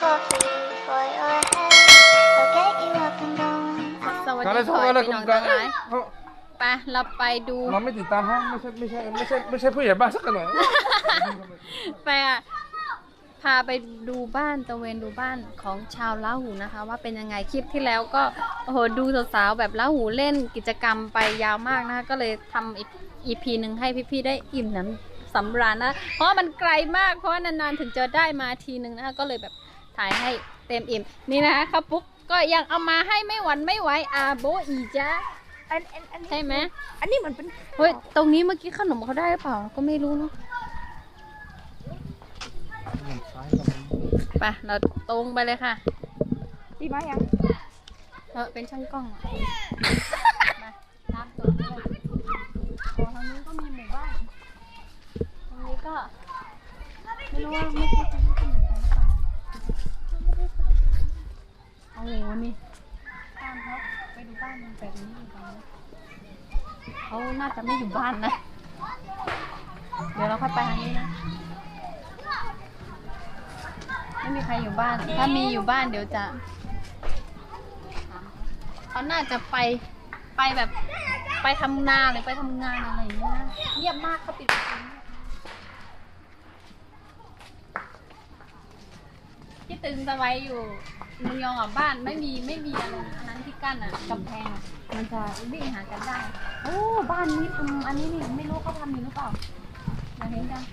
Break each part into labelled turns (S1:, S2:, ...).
S1: coffee for your head. I'll get you up and going.
S2: สวัสดี
S3: ได้
S2: ข
S3: ส่ะไร
S2: พี่
S3: คุ
S2: น้
S3: ณ
S2: อง
S3: กั
S2: ทั้
S3: น
S2: งหลายไปเราไปดู
S3: เราไม่ติดตามฮะไม่ใช่ไม่ใช่ไม่ใช่ไม่ใช่ผู้ใหญ่บ้านสักหน่อย
S2: ไปอะพาไปดูบ้านตะเวนดูบ้านของชาวล้าหูนะคะ ว่าเป็นยังไงคลิปที่แล้วก็โอ้โหดูสาวๆแบบล้าหูเล่นกิจกรรมไปยาวมากนะคะ ก็เลยทำอีกอีพีหนึ่งให้พี่ๆได้อิ่มน้ำสำราญนะ เพราะว่ามันไกลมากเพราะว่านานๆถึงจะได้มาทีหนึ่งนะคะก็เลยแบบ ถ่ายให้เต็มอิ่มนี่นะคะข้าวปุ๊กก็ยังเอามาให้ไม่หวันไม่ไหวอาโบอีจ้า
S4: อันอันอันนี้
S2: ใช่ไหม
S4: อันนี้มันเป็น
S2: เฮ้ยตรงนี้เมื่อกี้ขนมเขาได้หรือเปล่าก็ไม่รู้เนาะไปเราตรงไปเลยค่ะ
S4: ดีไหมยัง
S2: เออเป็นช่างกล้องอะมาตามตัวไปเลยโอ้ทางนี้ก็มีหมู่บ้านตรงนี้ก็ไม่รู้ว่าเมื่ โอ้โหนี่บ้านเขาไปดูบ้านมันแบบนี้ดีกว่าไหมเขาน่าจะไม่อยู่บ้านนะ เดี๋ยวเราค่อยไปทางนี้นะ ไม่มีใครอยู่บ้าน ถ้ามีอยู่บ้านเดี๋ยวจะเขาน่าจะไปไปแบบไปทำนาหรือไปทำงานอะไรอย่างเงี้ยนะเงียบมากเขาปิดประตูที่ตึงสบายอยู่เมืองยองอะบ้านไม่มีไม่มีอะไรอันนั้นที่กั้นอะกำแพงอะมันจะวิ่งหากันได้ โอ้บ้านนี้ทำอันนี้นี่ไม่รู้เขาทำอยู่หรือเปล่าอยากเห็นจัง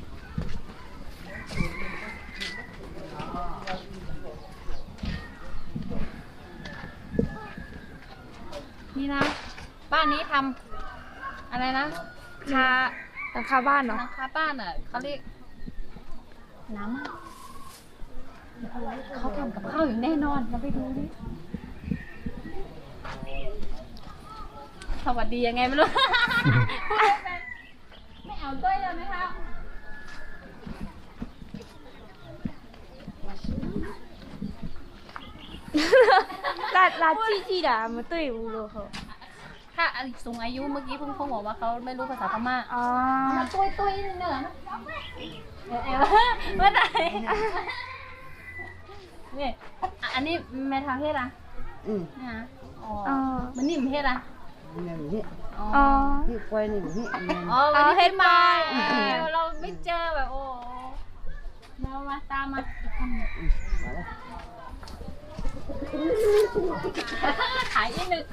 S2: นี่นะ บ้านนี้ทำอะไรนะคา
S4: หลังคาบ้านเนาะ
S2: หลังคาบ้านอะเขาเรียกน้ำอะ เขาทำกับข้าวอยู่แน่นอนเราไปดูดิสวัสดียังไงไม่รู้พูดไม่เป็นไม่เอาด้วยเลยไหมคะ
S4: ลาดลาดจี้จี้ด่ามันตุ้ยบูโรเขา
S2: ถ้าสูงอายุเมื่อกี้เพิ่งเขาบอกว่าเขาไม่รู้ภาษาพม่า
S4: อ๋อ
S2: มาตุ้ยตุ้ยเหนือนะเออเออเมื่อไหร่ นี่อะอันนี้แม่ทางเฮ็ดอะ
S5: อืม
S2: นะฮะอ๋อ
S4: อ๋อ
S2: มันนิ่มเฮ็ดอะ
S5: อย่างนี้
S2: อ๋อ
S4: อ๋อ
S5: ที่ควายนี่นี่มัน
S2: อ๋อวันนี้
S4: เฮ็
S2: เฮ็
S4: ด
S2: ด
S4: มา
S2: มาเราไม่เจอแบบโอ้มามาตามมาอีกคำหนึ่งขายอีกหนึ่ง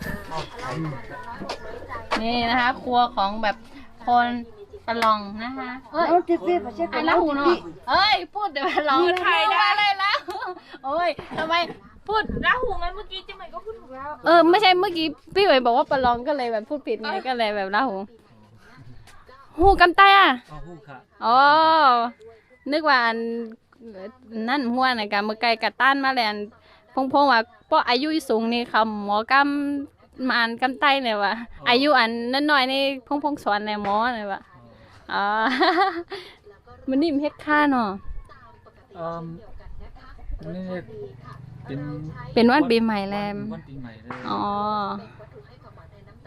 S2: นี่นะคะ ครัวของแบบคนประลองนะคะเอ้ย
S5: เอาที่พี่ไปเช็ค
S2: อั
S5: กันน
S2: ละ
S5: แล้ว
S2: หู
S5: ที่
S2: เนาะ
S5: พี่
S2: เอ้ย พูดเดี๋ยวเราไทยได้เลยแล้ว โอ้ยทำไมพูด
S4: ลาหูไงเมื่อกี้จิ๋มใหม่ก็พูดถูกแล้ว
S2: เออไม่ใช่เมื่อกี้พี่เอ๋ยบอกว่าประลองก็เลยแบบพูดผิดไงก็เลยแบบละหูหูกำไตอะ
S6: เอาหูค่ะ
S2: อ๋อนึกว่าอันนั่นหัวนะกะมือไก่กะต้านมาแลนพงพงว่าเพราะอายุสูงนี่คำหมอกำมาอันกำไตเนี่ยว่ะอายุอันนั้นน้อยๆนี่พงพงสอนในหมอเนี่ยว่ะอ๋อมันนิ่มเฮ็ดค่าเนาะ
S6: เอ่อนี่เป็น
S2: เป็นวันปีใหม่แลม
S6: วันปีใหม่เลย
S2: อ๋อ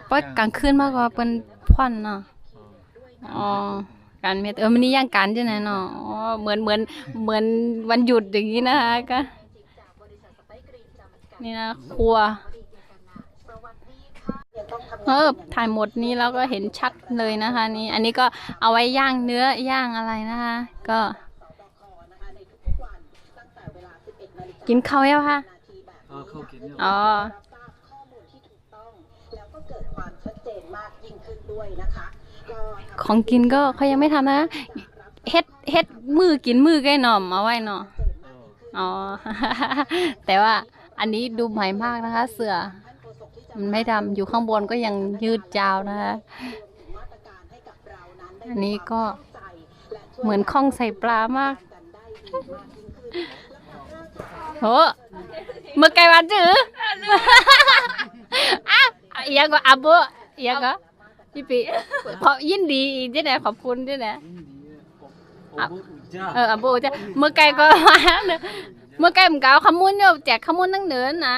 S2: เพราะกลางคืนมากกว่าเป็นพ่อนเนาะอ๋อการเม็ดเออมันนี่ย่างการใช่ไหมเนาะอ๋อเหมือนเหมือนเหมือนวันหยุดอย่างนี้นะคะก็นี่นะครัวเออถ่ายหมดนี้แล้วก็เห็นชัดเลยนะคะ นี่อันนี้ก็เอาไว้ย่างเนื้อย่างอะไรนะคะ ก็ กินข้าวยังคะ
S6: เออเข้ากินเนี่ย
S2: อ๋อของกินก็เขายังไม่ทำนะเฮ็ดเฮ็ดมือกินมือใกล้หน่อมเอาไว้เนาะ
S6: เออ
S2: อ๋อ แต่ว่าอันนี้ดูใหม่มากนะคะ เสือ มันไม่ดำอยู่ข้างบนก็ยังยืดยาวนะคะ อันนี้ก็เหมือนข้องใส่ปลามาก โหเมื่อไกลวันจืออะอีหยังก็อาบุอีหยังก็พี่ปีเพราะยินดีอีกที่ไหนขอบคุณที่ไหน
S6: โอ้โหอุจจา
S2: เอออาบุจะเมื่อไกลก็มาเนอะเมื่อไกลมันก็เอาขมุนโยแจกขมุนนั่งเหนือนะ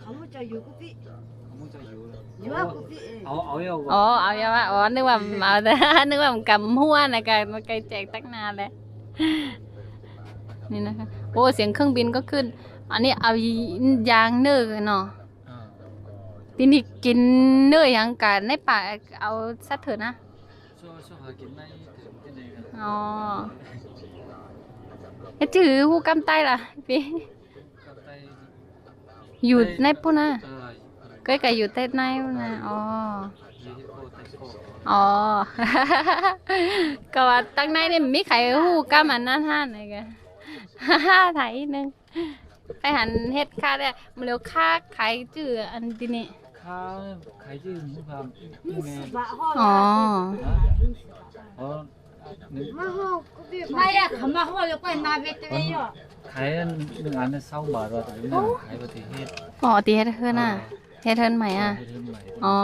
S5: เขาจะอยู่กุฏิ
S6: เขาไม่จะอยู่เลย
S5: อยู่ว่ากุฏิเอง
S6: เอาเอาเอา
S2: อ๋อเอาอย่าว่าอ๋อนึกว่าเอาแต่นึกว่ามันกำหัวนะกันเมื่อไกลแจกตั้งนานแล้วนี่นะคะ โอ้เสียงเครื่องบินก็ขึ้น อันนี้เอายางเนื้อเนาะ
S6: อ่า
S2: ทีนี้กินเนื้อหยังกันในป่าเอาสักเถอะนะ
S6: ช่วงช่วงหากินได้ถึงที่ไหนกัน
S2: อ๋อเอ๊ะจือหูกำไตล่ะพี่
S6: กับไต
S2: อยู่ในปุ่นนะ
S6: เออ
S2: ก็ไก่อยู่ใต้ในปุ่นนะอ๋อ
S6: ยีโคไตโค
S2: อ๋อก็ว่าตั้งในนี่มีไข่หูกำอันนั้นห้านอะไร ฮ่าถ่ายนึงไปหันเฮ็ดค่าได้มาเร็วค่าขายจื้ออันที่นี่
S6: ข้าขายจืดมุกพามมุกแง
S5: น
S2: อ๋อ
S6: อ๋อนึ่ง
S5: ไม่อะ
S4: ขมาห้อแล้วก็นาเวตเลยอะ
S6: ขายอันหนึ่งอันเนี่ยเศร้าบาทว่าแต่ไม่ขายปฏิเทศ
S2: อ๋อตีเฮ็ดเฮือนอะเฮ็ดเฮือนใหม่อะอ๋อ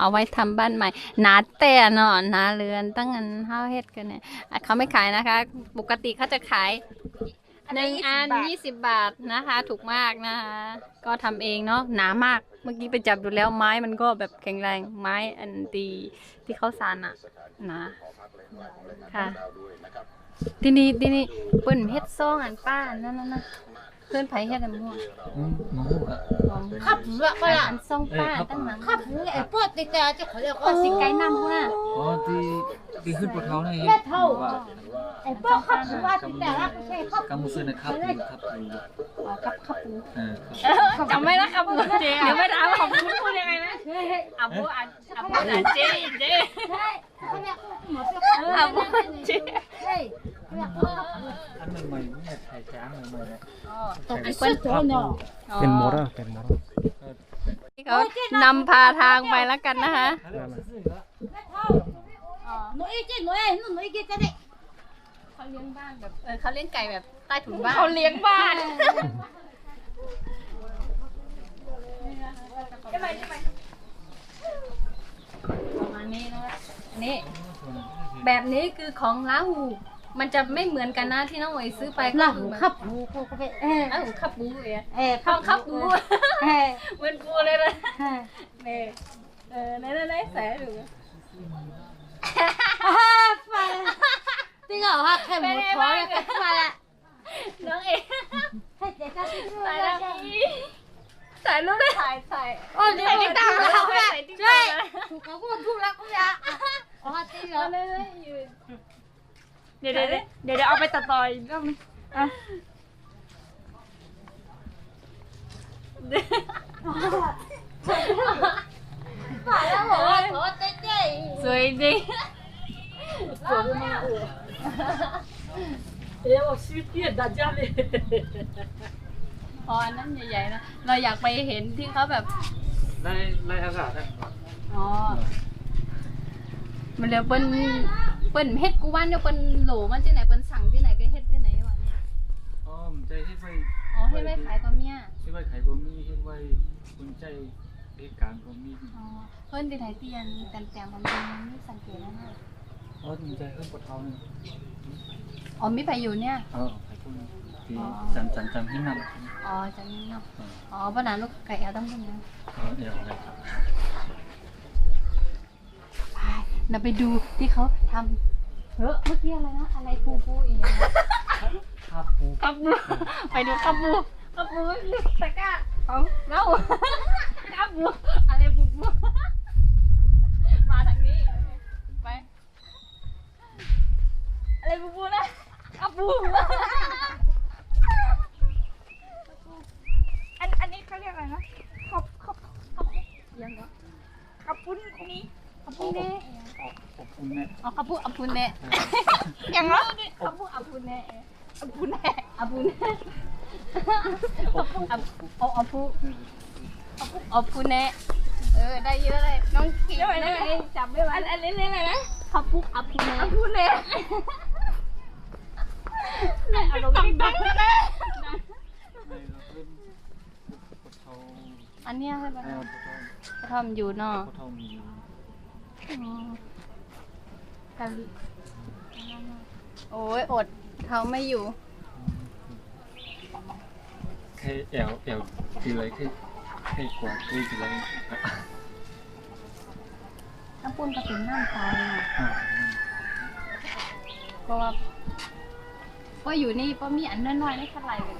S2: เอาไว้ทำบ้านใหม่นาแต่เนาะนาเรือนตั้งอันเฮาเฮ็ดกันเนี่ยเขาไม่ขายนะคะ ปกติเขาจะขาย หนึ่งอันยี่สิบบาทนะคะ ถูกมากนะคะ ก็ทำเองเนาะหนามากเมื่อกี้ไปจับดูแล้วไม้มันก็แบบแข็งแรงไม้อันตีที่เขาสานอะหนะค่ะ ที่นี่ที่นี่เปิ้นเฮ็ดซองอันป้าอันนั่นนั่น เพื่อนไผเฮ็ดน้มื
S6: มหมอหู
S4: ขับละ
S2: ก็
S4: ละ
S2: นส่งป้าตั้งหลัง
S4: ขับไอ้ปอดติด
S2: แต่จะขอเรียกว่าสิสิไกลนำพุ่น
S6: อ๋อที่ที่ขึ้นปวดเท้าเนี่ยแม่เท้า
S7: ไอ้
S8: ปอดขับ
S6: ว่า
S4: ติดจต่ลไม่ใช่ขับ
S6: กำมือซื้อนะครับครับ
S2: อขับขับ
S6: ครับ
S2: จำไม่ละครับผมเดี๋ยวไม่ถามขอบคุณพูดยังไงนะอับูอันอับูอันเจเจใช่เขาเรียกห
S6: อเปี๊ยกเเจ๊ อันใเไข่ช้างใหม่เป็
S3: นมอร์เป็นมอร์
S2: เขานำพาทางไปแล้วกันนะคะ
S4: No eche, no es, no, no eche, está de.
S2: เขาเลี้ยงบ้านแบบเออเขาเลี้ยงไก่แบบใต้ถุนบ้าน
S4: เขาเลี้ยงบ้าน
S2: ประมาณนี้นะอันนี้แบบนี้คือของลาหู มันจะไม่เหมือนกันนะที่น้องหมวยซื้อไปก็คื
S4: Làm
S2: อมัน
S4: khắp bú cô có vẻ เอ้า
S2: ขับบูเลยอะ
S4: Ê
S2: ข้าว khắp ขับบู
S4: bú Ê
S2: เหมือนกูเลยนะ
S4: Ê
S2: นี่เออไหนไหนไหนใส่ให้ดู
S4: Phải Tiếng ở hoặc thêm Mẹ một em khó là ơi. cách mà lạ
S2: น้องเอ๋
S4: Thế để ta tính
S2: ใส่ rồi แล้ว ra ใส่รูปได้ถ่ายใส่ Ôi
S4: nếu mà tao là học ใส่ lại ติ๊กต็อก Chơi Chú có buồn thu lắm không dạ Ồ
S2: เอา
S4: tí
S2: เลย rồi เลย
S4: อยู่ เดี๋ยวเดี๋ยวเดี๋ยวเอาไปตัดต่อยรอบนึงอะฝาแล้วบอกว่าโทเจ๊
S2: สวยจริง
S4: สวยมาก
S5: เดี๋ยวชื่อเที
S6: ยดดัจจาเลย
S2: พออันั้นใหญ่ๆนะ เราอยากไปเห็นที่เขาแบบ
S6: ในในอากาศนะ
S2: อ๋อ มันเร็วเป็น ปิ้นเฮ็ดกูวันเดี๋ยวเปิ้นโหลมันที่ไหนเปิ้นสั่งที่ไหนก็เฮ็ดที่ไหนวะเนี่ย
S6: อ๋อใจให้ไป
S2: อ๋อเฮ็ดไว้ขายก็เมีย
S6: ให้ไปขายบะหมี่ให้ไปคุณใจเหตุการณ์บะหมี่
S2: อ๋อเพิ่นที่ไหนเตียนกันแตงมเป็นนี่สังเกตแล้วนะ
S6: อ๋อสนใจเครื่องปะเทาเนี่ย
S2: อ๋อมีไผอยู่เนี่ย
S6: เออขายพวกนี้ที่จันจันจันที่นั่น
S2: อ๋อจังนี้เนาะอ๋อบ้านนั้นลูกไก่เอาต้องเป็นยัง
S6: เออเดี๋ยวอะไรครับ
S2: ไปเราไปดูที่เขาทำเฮ้อเมื่อกี้อะไรนะ อะไรปูปูอีกอย่างนะ
S6: ข้าวปู
S2: ขับปูไปดูขับปูขับปูลึกตะกร้าของเราขับปูอะไรปูปูมาทางนี้ ไป อะไรปูปูนะขับปู
S4: อันอันนี้เขาเรียกอะไรนะขอบขอบขอบ
S2: ยังเนาะ
S4: ขอบคุณนี้
S2: ขับปูเน่
S6: อบอุ่นเนี่ย
S2: อ๋อขับปูอับปูเน่
S4: อย่างเนาะ
S2: ขับปูอับปูเน่อับปูเน่อับปูเน่อับปูอับเอาอับปูอับปูเน่เออได้เยอะเลยน้องกี่ได้จับไม่ไหว
S4: อันอันนี้เรียกอะไรนะ
S2: ขับปูอับปูเน่
S4: พูดเลย
S2: อารมณ์ดัง
S6: ในเราเป็นปะเทา
S2: อันเนี้ยใช่ปะ
S6: เออปะเทาก
S2: ระท่อมอยู่เนาะ
S6: ปะเทามี
S2: อ๋อ กันโอ้ยอดเขาไม่อยู่
S6: แค่แอวแอวคืออะไรแค่แค่กว่าคืออะไร
S2: น้ำปุ้นก็เป็นน้ำตายนะ
S6: อ่า
S2: เพราะว่าว่าอยู่นี่ป้ามีอันน้อยๆนี่เท่าไหร่กัน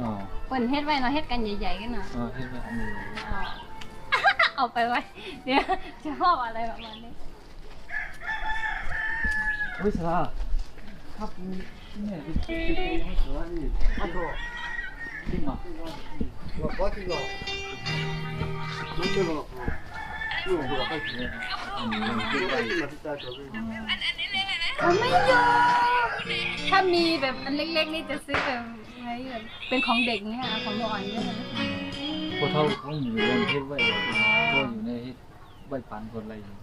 S6: อ๋อ
S2: เปิ่นเฮ็ดไว้เนาะเฮ็ดกันใหญ่ๆกันเนาะ
S6: อ๋อเห็นว่ามี
S2: เอา เอาไปไว้เดี๋ยวจะชอบอะไรประมาณนี้
S6: เฮ้ยสาครับเนี่ยที่ที่ไม่สวยนี่อันโตจริงเหรอ
S2: เขาไม่ยอมถ้ามีแบบอันเล็กๆนี่จะซื้อแบบไงแบบเป็นของเด็กเนี่ยของหนูอ่อนเนี่ย
S6: พวกเขาเขาอยู่ในเฮ็ดไว้ก็อยู่ในเฮ็ดไว้ปันคนอะไรอยู่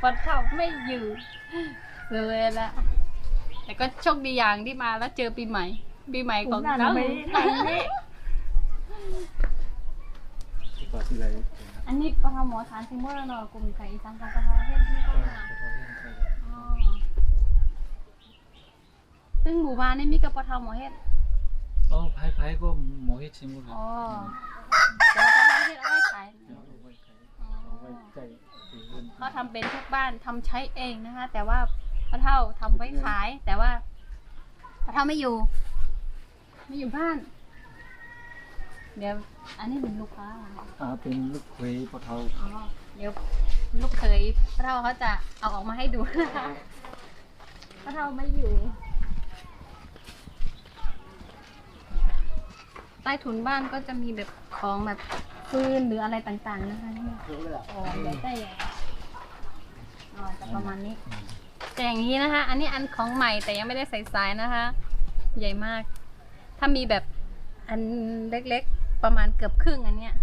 S2: ปอดเข้าไม่อยู่เลยละแต่ก็โชคดีอย่างที่มาแล้วเจอปีใหม่ ปีใหม่ของเรา
S6: ที่ป่าที่ไร
S2: อันนี้ปะทาหมอทานซิงโมระนอกลุ่มไก่สังกัดปะทาเทศที่เข้ามาอ๋อซึ่งหมู่บ้านนี่มีกับปะทาหมอเฮ็ด
S6: อ๋อไผ่ไผ่ก็หมอเฮ็ดชิมหมดเลย
S2: อ๋อแต่ว่าปะทาเฮ็ดเอาไว้ขาย
S6: เอาไว้ไก่เอาไว้ไก่ตีเงิน
S2: เขาทำเป็นทุกบ้านทำใช้เองนะคะ แต่ว่าพระเท่าทำไว้ขาย แต่ว่าพระเท่าไม่อยู่ ไม่อยู่บ้าน เดี๋ยว อันนี้เป็นลูกค้าเหรอ
S6: อ่าเป็นลูกเขยพ่อเฒ่า
S2: อ๋อเดี๋ยวลูกเขยพระเท่าเขาจะเอาออกมาให้ดูนะคะพระเท่าไม่อยู่ ต้ถุนบ้านก็จะมีแบบของแบบฟืนหรืออะไรต่างๆนะคะนี่อ๋อเดี๋ยวได้ใหญ่อ๋อจะประมาณนี้แต่อย่างนี้นะคะ อันนี้อันของใหม่แต่ยังไม่ได้ใส่สายนะคะ ใหญ่มาก ถ้ามีแบบอันเล็กๆ ประมาณเกือบครึ่งอันเนี้ย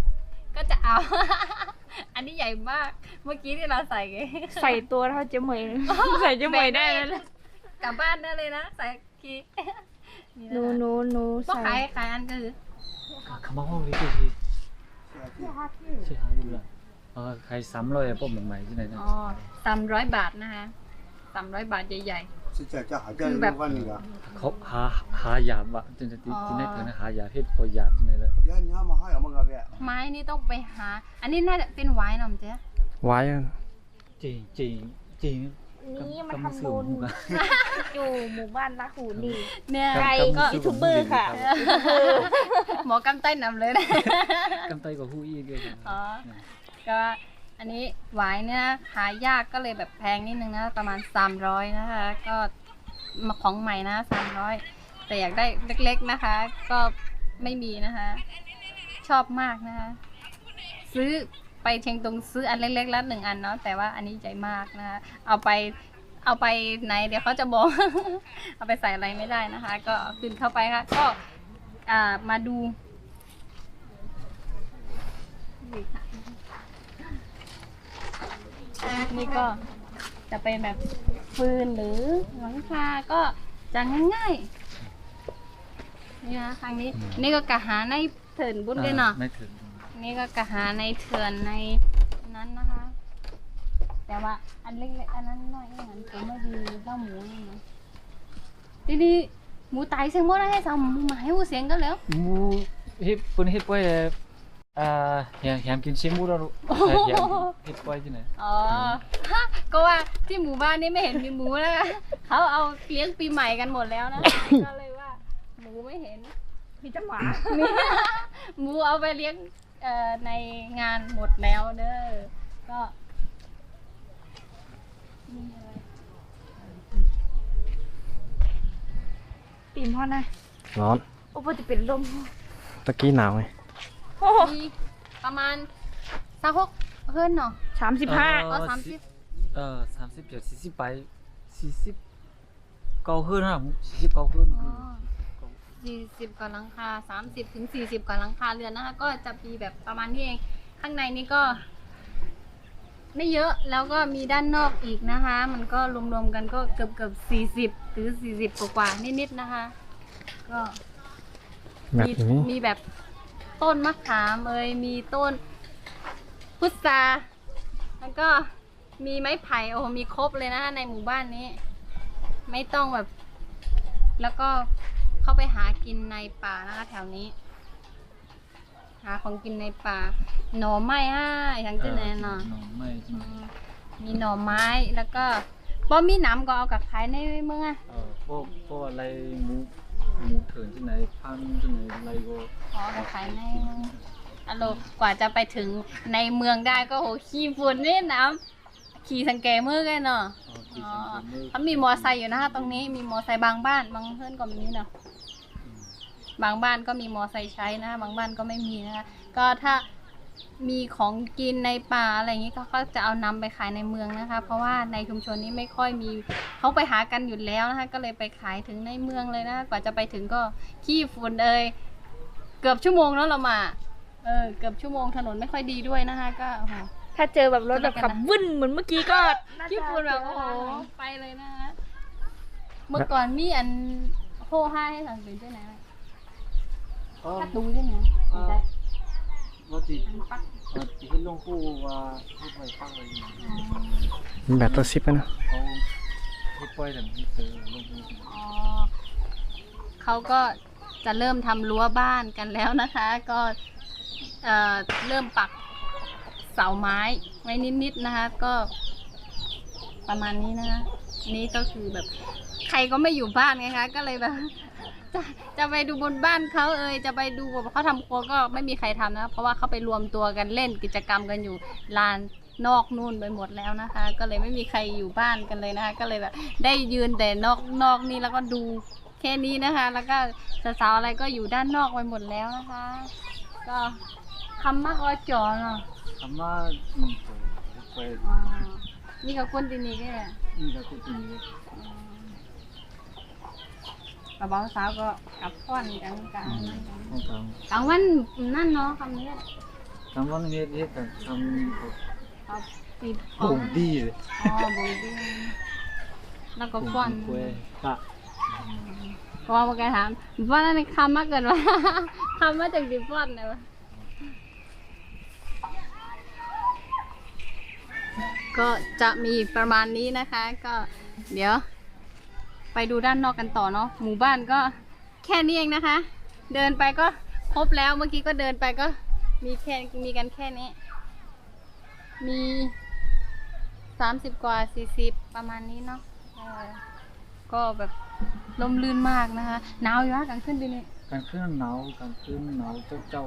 S2: ก็จะเอา อันนี้ใหญ่มาก เมื่อกี้ที่เราใส่ไง
S4: ใส่ตัวเท่าเจ๊เหมยใส่เจ๊เหมยได้แล้ว
S2: กลับบ้านได้เลยนะ ใส่คี
S4: หนูหนูหนู
S2: ก็
S4: ใส่
S2: ขายขายอันก็คือ
S6: 가망하고 계시 지. 시하기 라. 아, 가이 삼로에 뽑는 말이지 내 가. 어, 삼로이 바트 나 하. 삼로이 바트 ใหม่ที่ไหนนะ
S2: ตำร้อยบาทนะคะตำร้อยบาทใหญ่
S9: ๆคือแบบ.
S6: เขาหาหายาบะจนจะติดที่ในทางหายาเพศตัวยาที่ไหนเลย
S9: ย่านย่ามาห้อ
S2: 야니 한번 하야 뭔가 왜. ไม้นี่ต้องไปหา อันนี้น่าจะเป็นไว้หน่อมเจ๊
S3: ไว้
S6: จริงจริงจริง
S4: นี่มัน
S6: กำมา
S4: ทำ
S6: ซื้อ
S4: บุญ
S6: หมูกัน
S4: อยู่หมู่บ้านรักหูดี
S2: เนี่ย
S4: ไก่
S2: ก็
S4: ยูทูบเบอร์ค่ะ
S2: หมอกำไต้นำเลยนะ
S6: กำไตกับผู้อีกเลยครับ
S2: อ๋อก็อันนี้หวายเนี่ยนะหายากก็เลยแบบแพงนิดนึงนะประมาณ 300 นะคะ ก็มาของใหม่นะ 300 แต่อยากได้เล็กๆนะคะ ก็ไม่มีนะคะ ชอบมากนะคะ ซื้อ ไปเชียงตุงซื้ออันเล็กๆล้วหนึ่งอันเนาะแต่ว่าอันนี้ใหญ่มากนะคะเอาไปเอาไปไหนเดี๋ยวเขาจะบอก เอาไปใส่อะไรไม่ได้นะคะ ก็ขึ้นเข้าไปค่ะ ก็อ่ามาดูนี่ก็จะเป็นแบบฟืนหรือหลังคาก็จะง่ายๆนี่นะครั้งนี้ นี่ก็กะหาในเถินบุญเลยเนาะ
S6: ไม่ถึง
S2: นี่ก็กะหาในเถื่อนในนั้นนะคะ แต่ว่าอันเล็กๆอันนั้นน้อยอย่างนั้นผมไม่ดีเล่าหมูนี่นะทีนี้หมูตายเสียงหมดแล้วให้สาวหมูหมาให้หูเสียงก็แล้ว
S6: หมูเฮ็ดเปิ้นเฮ็ดไว้อ่าแหมแหมกินชิมหมูแล้วลูกแหมเฮ็ดไว้ที่ไหน
S2: อ๋อฮะก็ว่าที่หมู่บ้านนี้ไม่เห็นมีหมูแล้วนะเขาเอาเลี้ยงปีใหม่กันหมดแล้วนะก็เลยว่า หมูไม่เห็น
S4: มีจังหวะ
S2: มีหมูเอาไปเลี้ยง เอ่อในงานหมดแล้วเด้อก็มีอะไร
S4: ปีมพ่อนะ
S3: ร้อน
S4: โอ้ปจะเป็นลม
S3: ตะกี้หนาวไง
S4: โอ้โห
S2: มีประมาณสักหกเพื่อนเนาะ
S4: สามสิบห้า
S2: ก็สามสิบ
S6: เออ30เจ็ด40ไป40เก้าขึ้นนะ40เก้าขึ้น
S2: อ๋อ สี่สิบกว่าหลังคาสามสิบถึงสี่สิบกว่าหลังคาเรือนนะคะ ก็จะมีแบบประมาณนี้เอง ข้างในนี้ก็ ไม่เยอะแล้วก็มีด้านนอกอีกนะคะ มันก็รวมๆกันก็เกือบเกือบสี่สิบหรือสี่สิบกว่าๆนิดๆนะคะ ก็
S3: แบบ
S2: มี
S3: นี้
S2: มีแบบต้นมะขามเอ่ยมีต้นพุทราแล้วก็มีไม้ไผ่โอ้โหมีครบเลยนะคะในหมู่บ้านนี้ ไม่ต้องแบบ แล้วก็ เข้าไปหากินในป่านะคะแถวนี้ หาของกินในป่า หน่อไม้ฮะอย่างที่ไหนเนาะ
S6: หน่อไม้จริง
S2: มีหน่อไม้แล้วก็บ่มีน้ำก็เอากับขายในเมืองอะ
S6: เออพวกพวกอะไรหมูหมูเถื่อนที่ไหนพันที่ไหนอะไรก็
S2: อ๋อกับขายในเมืองอะโลกว่าจะไปถึงในเมืองได้ก็โหขี่ฝุ่นนี่น้ำขี่สังเกตมือกันเนาะ
S6: เออที่
S2: อ๋อ
S6: สำคัญเลย
S2: เขามีมอไซค์อยู่นะคะตรงนี้มีมอไซค์บางบ้านบางเพื่อนก็มีเนาะ บางบ้านก็มีมอไซค์ใช้นะคะบางบ้านก็ไม่มีนะคะก็ถ้ามีของกินในป่าอะไรอย่างนี้ก็ก็จะเอานำไปขายในเมืองนะคะ เพราะว่าในชุมชนนี้ไม่ค่อยมีเขาไปหากันอยู่แล้วนะคะ ก็เลยไปขายถึงในเมืองเลยนะกว่าจะไปถึงก็ขี้ฝุ่นเอยเกือบชั่วโมงแล้วเรามาเออเกือบชั่วโมงถนนไม่ค่อยดีด้วยนะคะ ก็โอ้โห
S4: ถ้าเจอแบบรถแบบขับวุ่นเหมือนเมื่อกี้ก็น่าจะ
S2: ขี้ฝุ่นแบบโอ้โหไปเลยนะคะเมื่อก่อนมีอันโฮห้าให้สังเกตด้วยนะ
S6: อ๋อ
S2: ประตูด้วยนะไม่ได้
S6: ว่าที่
S2: อันปัก
S6: เออที่เห็นหลวงปู่ว่าให้ปล่อยปักอะไรอย่างเงี้ย
S3: มีแบตตัวซิปไหมนะ
S6: เขาให้ปล่อยแต่ไม่เจอหลวงปู่
S2: อ๋อเขาก็จะเริ่มทำรั้วบ้านกันแล้วนะคะ ก็เอ่อเริ่มปักเสาไม้ไว้นิดๆนะคะ ก็ประมาณนี้นะคะนี่ก็คือแบบใครก็ไม่อยู่บ้านไงคะ ก็เลยแบบ จะจะไปดูบนบ้านเขาเอ่ยจะไปดูแบบเขาทำครัวก็ไม่มีใครทำนะ เพราะว่าเขาไปรวมตัวกันเล่นกิจกรรมกันอยู่ลานนอกนู่นไปหมดแล้วนะคะ ก็เลยไม่มีใครอยู่บ้านกันเลยนะคะ ก็เลยแบบได้ยืนแต่นอกนอกนี่แล้วก็ดูแค่นี้นะคะ แล้วก็สาวๆอะไรก็อยู่ด้านนอกไปหมดแล้วนะคะ ก็คำมากอจอเนาะ
S6: คำว่าอืมเจอไป
S2: อ๋อนี่เขาคนที่นี่ก็
S6: นี่ก็คือตรงนี้
S2: กระเป๋าสาวก็กลับพ่อนกันกลางนั่นกัน
S6: ห้องกลาง
S2: กลางวันนั่นเนาะคำนี้
S6: ทำวันนี้เรียกกันทำ
S2: เอาปีบ
S6: ผงดีเลย
S2: อ๋อบุยดีแล้วก็พ่อน
S6: กล้วยปะ
S2: ก็ว่าแกถามว่านั่นคำมากเกินว่า คำมาจากดิฟอนเลยวะก็จะมีประมาณนี้นะคะ ก็เดี๋ยว ไปดูด้านนอกกันต่อเนาะหมู่บ้านก็แค่นี้เองนะคะ เดินไปก็ครบแล้วเมื่อกี้ก็เดินไปก็มีแค่มีกันแค่นี้ มีสามสิบกว่าสี่สิบประมาณนี้เนาะก็แบบลมลื่นมากนะคะหนาวอยู่นะกลางคืนดีนี่
S6: การขึ้นหนาวการขึ้นหนาวเจ้าเจ้า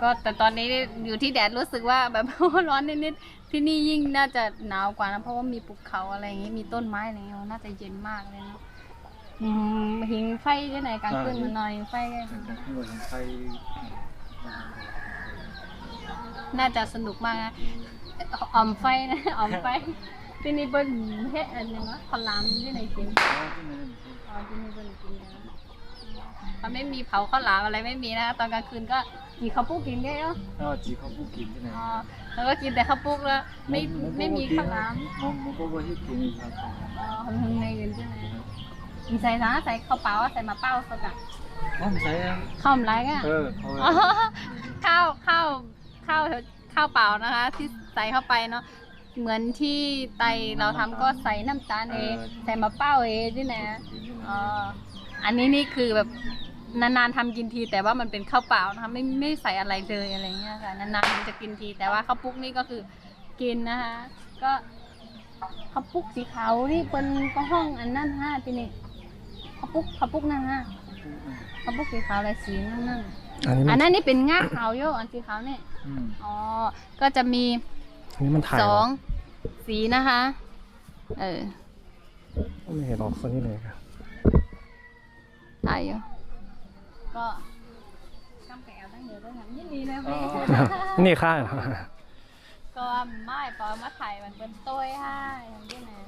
S6: ก็
S2: แต่ตอนนี้อยู่ที่แดดรู้สึกว่าแบบ ร้อนนิดๆที่นี่ยิ่งน่าจะหนาวกว่านะเพราะว่ามีภูเขาอะไรอย่างงี้มีต้นไม้อะไรอย่างงี้น่าจะเย็นมากเลยเนาะอืมหิงไฟที่ไหนกลางคืนมันหน่อยไฟก็
S6: การขึ้นบนไฟ
S2: น่าจะสนุกมากนะออมไฟนะออมไฟที่นี่เป็นเฮ็ดอันนึงนะขาลามที่ไหนกินอ๋อที่นี่เป็นกินนะ เขาไม่มีเผาข้าวหลามอะไรไม่มีนะตอนกลางคืนก็กี่ข้าวปุ๊กกินได้เนาะ
S6: แล้วจีเขาพูดกินที่ไหน
S2: อ๋อแล้วก็กินแต่ข้าวปุ๊กแล้วไม่ไม่มีข้าวหลาม
S6: มันมันก็ว่าที่กินครับ
S2: อ๋อทำในอื่นใช่ไหมมีใส่นะใส่ข้าวเปล่าใส่มาเป้าสกัด
S6: ผมใช้
S2: ข้าวมันไรอะ
S6: เออเขา
S2: อ๋อข้าวข้าวข้าวข้าวเปล่านะคะ ที่ใส่เข้าไปเนาะเหมือนที่ไตเราทำก็ใส่น้ำตาลเองใส่มะเป้าเองที่ไหนอ๋อ อันนี้นี่คือแบบนานๆทำกินทีแต่ว่ามันเป็นข้าวเปล่านะคะไม่ไม่ใส่อะไรเลยอะไรเงี้ยค่ะนานๆมันจะกินทีแต่ว่าข้าวปุ๊กนี่ก็คือกินนะคะ ก็ข้าวปุ๊กสีขาวนี่เป็นก็ห้องอันนั่นฮะที่นี่ข้าวปุ๊กข้าวปุ๊กนั่นฮะข้าวปุ๊กสีขาวอะไรสีนั่นนั่น
S3: อันนี้
S2: อั
S3: มันน
S2: นั้นนี่เป็นง่าขาวโยอันสีขาวเนี่ย
S6: อืม
S2: อ๋อก็จะมี
S3: อันนี้มันถ่าย
S2: ส
S3: เหร
S2: องสีนะคะ เออ
S3: ไม่เห็นออกคนนี้เลยครับ
S2: ถ่ายอยู่ก็กำแกวตั้งเยอะด้วยนะยินดีนะพี่
S3: นี่ค่ายเหรอ
S2: ก็ไม่ปอมาถ่ายมันเป็นต้วยให้อย่างนี้นะ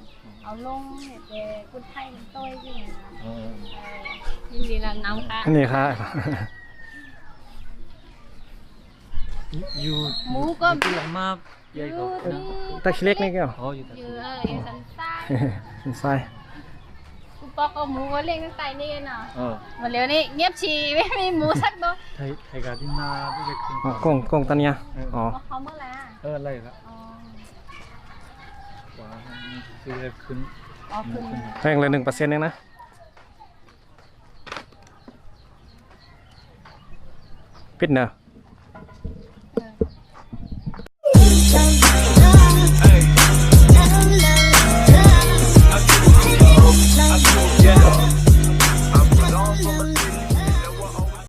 S2: เอาลงเห็ดเดกุดไทยเป็นต้วยจริงนะ
S6: เออ
S2: เออยินดีนะน้ำค่ะ
S3: นี่ค่ายเหรอ
S6: อยู่
S2: หมูก็
S6: ที่หลังมาใหญ่กว่า
S2: อยู่นี่
S3: ตะคิเล็กนี่ก็
S6: อ๋ออยู่แต่
S2: อยู่เอออยู่สันใต้
S3: เป็นไส้
S2: กู ปอกเอาหมูก็เลี้ยงตั้งแต่นี่กันเนาะ
S6: เออ
S2: มาเร็วนี่เงียบชีไม่มีหมูสักตัว
S6: ไทยไทยกาที่นาที่จะขึ้น
S3: อ๋อกงกงตันเนียอ๋อ
S2: เอาเขาเมื่อไหร่อะ
S6: เอออะไรละ
S2: อ๋อ
S6: กว่าคือจะขึ้น
S2: อ๋อคือ
S3: แพงเลยหนึ่งเปอร์เซ็นต์เองนะปิดเนอะ